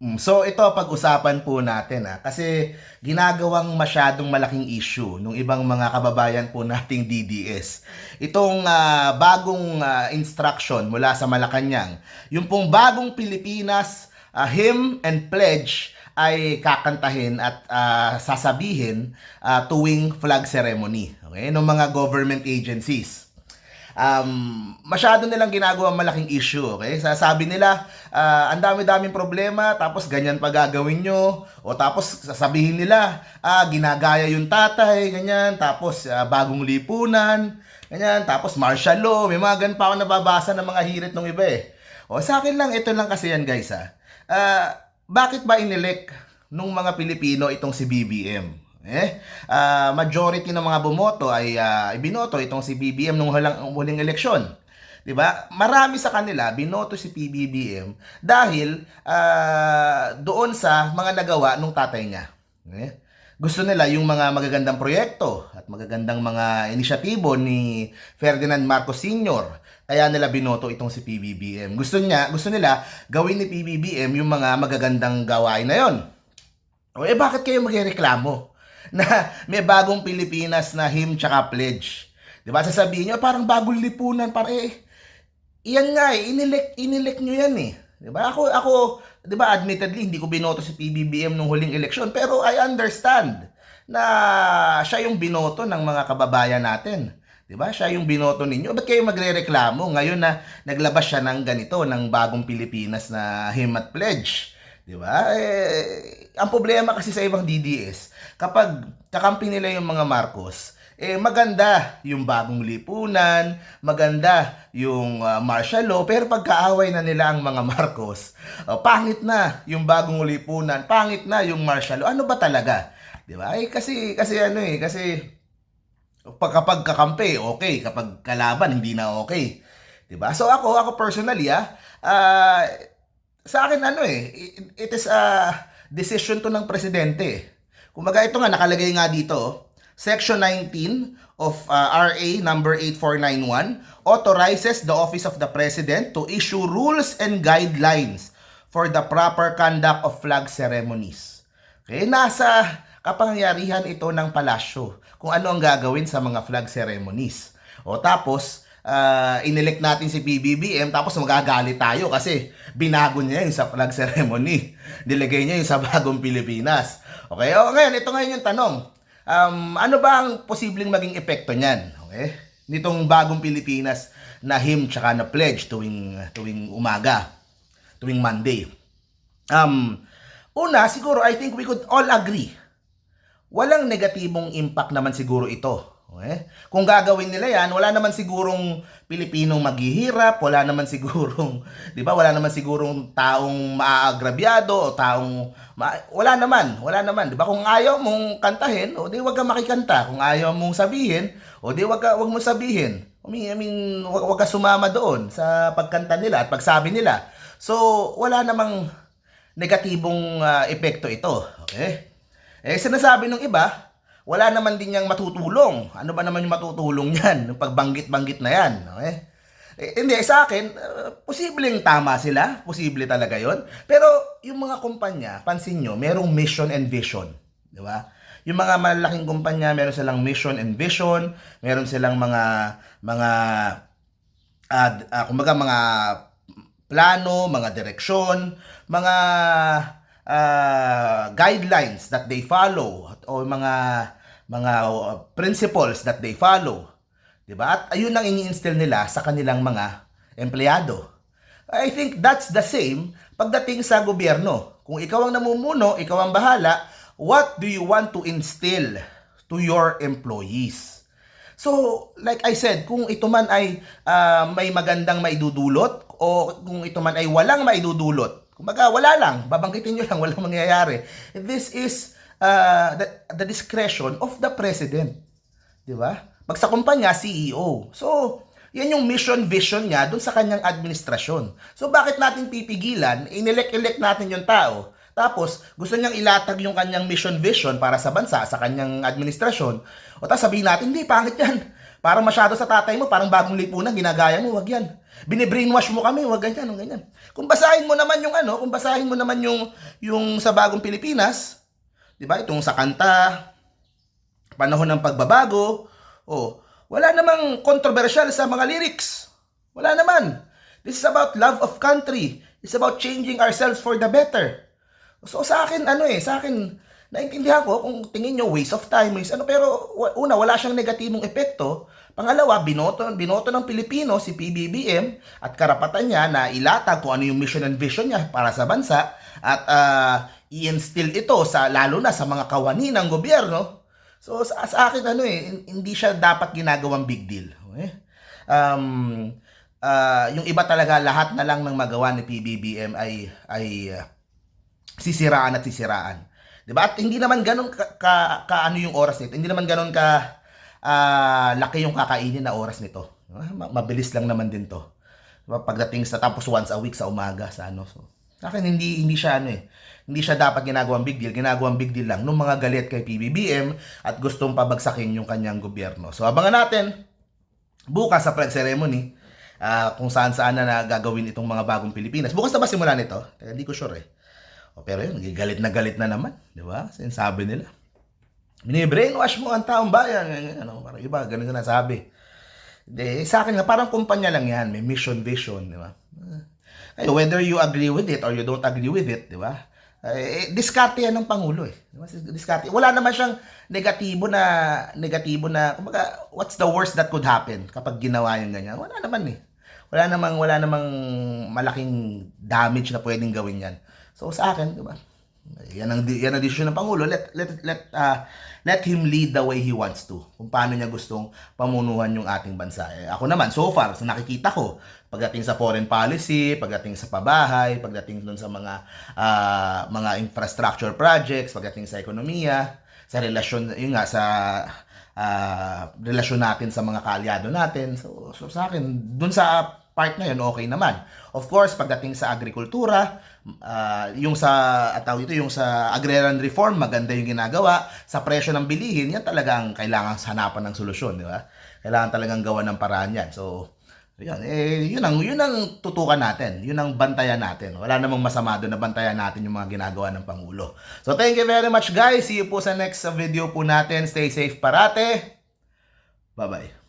Mm, So ito pag-usapan po natin ha kasi ginagawang masyadong malaking issue nung ibang mga kababayan po nating DDS. Itong ah, bagong ah, instruction mula sa Malacanang, yung pong bagong Pilipinas ah, hymn and pledge ay kakantahin at ah, sasabihin ah, tuwing flag ceremony okay ng mga government agencies um, masyado nilang ginagawa malaking issue, okay? Sasabi nila, ah, ang dami-daming problema, tapos ganyan pa gagawin nyo, o tapos sasabihin nila, ah, ginagaya yung tatay, ganyan, tapos ah, bagong lipunan, ganyan, tapos martial law, may mga ganun pa ako nababasa ng mga hirit ng iba eh. O sa akin lang, ito lang kasi yan guys ha. Ah, bakit ba inelect nung mga Pilipino itong si BBM? Eh, ah, majority ng mga bumoto ay ah, ibinoto itong si BBM nung hulang, huling eleksyon. 'Di ba? Marami sa kanila binoto si PBBM dahil ah, doon sa mga nagawa nung tatay niya. Eh? Gusto nila yung mga magagandang proyekto at magagandang mga inisyatibo ni Ferdinand Marcos Sr. Kaya nila binoto itong si PBBM. Gusto niya, gusto nila gawin ni PBBM yung mga magagandang gawain na 'yon. O eh bakit kayo magreklamo na may bagong Pilipinas na hymn tsaka pledge? 'Di ba? Sasabihin niyo parang bagong lipunan, parang eh iyan nga eh, inelect inelect niyo yan eh. 'Di ba? Ako ako 'di ba admittedly hindi ko binoto si PBBM nung huling eleksyon, pero I understand na siya yung binoto ng mga kababayan natin. 'Di ba? Siya yung binoto ninyo. Ba't kayo magrereklamo ngayon na naglabas siya ng ganito ng bagong Pilipinas na hymn at pledge? 'Di ba? Eh, ang problema kasi sa ibang DDS, kapag kakampi nila yung mga Marcos, eh maganda yung bagong lipunan, maganda yung ah, martial law, pero pagkaaway na nila ang mga Marcos, oh, pangit na yung bagong lipunan, pangit na yung martial law. Ano ba talaga? 'Di ba? Eh kasi kasi ano eh, kasi pag kapag kakampi, okay, kapag kalaban hindi na okay. 'Di ba? So ako, ako personally ah, ah, sa akin ano eh, it, is a decision to ng presidente. Kumbaga ito nga nakalagay nga dito, Section 19 of uh, RA number 8491 authorizes the office of the president to issue rules and guidelines for the proper conduct of flag ceremonies. Okay, nasa kapangyarihan ito ng palasyo kung ano ang gagawin sa mga flag ceremonies. O tapos, uh, inelect natin si PBBM tapos magagalit tayo kasi binago niya yung sa flag ceremony. Nilagay niya yung sa bagong Pilipinas. Okay, o ngayon, ito ngayon yung tanong. Um, ano ba ang posibleng maging epekto niyan? Okay? Nitong bagong Pilipinas na hymn tsaka na pledge tuwing, tuwing umaga, tuwing Monday. Um, una, siguro, I think we could all agree walang negatibong impact naman siguro ito. Okay? Kung gagawin nila yan, wala naman sigurong Pilipinong maghihirap, wala naman sigurong, 'di ba? Wala naman sigurong taong maaagrabyado o taong ma- wala naman, wala naman, 'di ba? Kung ayaw mong kantahin, o di wag ka makikanta. Kung ayaw mong sabihin, o di wag ka wag mo sabihin. I mean, I mean wag, wag ka sumama doon sa pagkanta nila at pagsabi nila. So, wala namang negatibong ah, epekto ito. Okay? Eh, sinasabi ng iba, wala naman din niyang matutulong. Ano ba naman yung matutulong niyan? Yung pagbanggit-banggit na yan. Okay? Eh, hindi, sa akin, uh, posibleng tama sila. Posible talaga yon. Pero yung mga kumpanya, pansin nyo, merong mission and vision. Di ba? Yung mga malaking kumpanya, meron silang mission and vision. Meron silang mga, mga, uh, uh, kumbaga mga plano, mga direksyon, mga uh, guidelines that they follow o mga mga uh, principles that they follow. 'Di ba? At ayun ang ini-instill nila sa kanilang mga empleyado. I think that's the same pagdating sa gobyerno. Kung ikaw ang namumuno, ikaw ang bahala, what do you want to instill to your employees? So, like I said, kung ito man ay ah, may magandang maidudulot o kung ito man ay walang maidudulot, kumbaga wala lang, babanggitin nyo lang, walang mangyayari. This is uh, the, the discretion of the president. Di ba? Pag sa kumpanya, CEO. So, yan yung mission vision niya dun sa kanyang administrasyon. So, bakit natin pipigilan? Inelect-elect natin yung tao. Tapos, gusto niyang ilatag yung kanyang mission vision para sa bansa, sa kanyang administrasyon. O tapos sabihin natin, hindi, pangit yan. Parang masyado sa tatay mo, parang bagong lipunan, ginagaya mo, wag yan. Bine-brainwash mo kami, wag ganyan, wag ganyan. Kung basahin mo naman yung ano, kung basahin mo naman yung, yung sa bagong Pilipinas, di ba, itong sa kanta, panahon ng pagbabago, oh, wala namang controversial sa mga lyrics. Wala naman. This is about love of country. It's about changing ourselves for the better. So sa akin, ano eh, sa akin, naintindihan ko kung tingin nyo waste of time, waste ano, pero una, wala siyang negatibong epekto. Pangalawa, binoto, binoto ng Pilipino si PBBM at karapatan niya na ilatag kung ano yung mission and vision niya para sa bansa at ah, i-instill ito sa lalo na sa mga kawani ng gobyerno. So sa, sa akin ano eh, hin- hindi siya dapat ginagawang big deal. Okay? Um, ah, yung iba talaga lahat na lang ng magawa ni PBBM ay ay ah, sisiraan at sisiraan. 'Di ba? At hindi naman ganoon ka, ka, ka ano yung oras nito. Hindi naman ganoon ka ah, laki yung kakainin na oras nito. Ma- Mabilis lang naman din 'to. 'Di ba? Pagdating sa tapos once a week sa umaga sa ano. So, sa akin hindi hindi siya ano eh. Hindi siya dapat ginagawang big deal. Ginagawang big deal lang nung mga galit kay PBBM at gustong pabagsakin yung kanyang gobyerno. So abangan natin bukas sa flag ceremony ah, kung saan saan na, gagawin itong mga bagong Pilipinas. Bukas na ba simula nito? Teka, Hindi ko sure eh. O, pero yun, galit na galit na naman. Di ba? Sinasabi nila. Bini-brainwash mo ang taong bayan. Ano, parang iba, ganun na sabi. Hindi, sa akin nga, parang kumpanya lang yan. May mission, vision, di ba? Eh, whether you agree with it or you don't agree with it, di ba? Eh, diskarte yan ng Pangulo eh. Diskarte. Wala naman siyang negatibo na, negatibo na, kumbaga, what's the worst that could happen kapag ginawa yung ganyan? Wala naman eh. Wala namang, wala namang malaking damage na pwedeng gawin yan. So sa akin, di ba? Yan ang yan ang desisyon ng pangulo. Let let let uh, let him lead the way he wants to. Kung paano niya gustong pamunuhan yung ating bansa. Eh, ako naman so far sa nakikita ko pagdating sa foreign policy, pagdating sa pabahay, pagdating dun sa mga ah, mga infrastructure projects, pagdating sa ekonomiya, sa relasyon yun nga sa ah, relasyon natin sa mga kaalyado natin. So, so sa akin, dun sa part na yun, okay naman. Of course, pagdating sa agrikultura, ah, yung sa, at tawag dito, yung sa agrarian reform, maganda yung ginagawa. Sa presyo ng bilihin, yan talagang kailangan hanapan ng solusyon, di ba? Kailangan talagang gawa ng paraan yan. So, yan, eh, yun ang, yun ang tutukan natin. Yun ang bantayan natin. Wala namang masama doon na bantayan natin yung mga ginagawa ng Pangulo. So, thank you very much guys. See you po sa next video po natin. Stay safe parate. Bye-bye.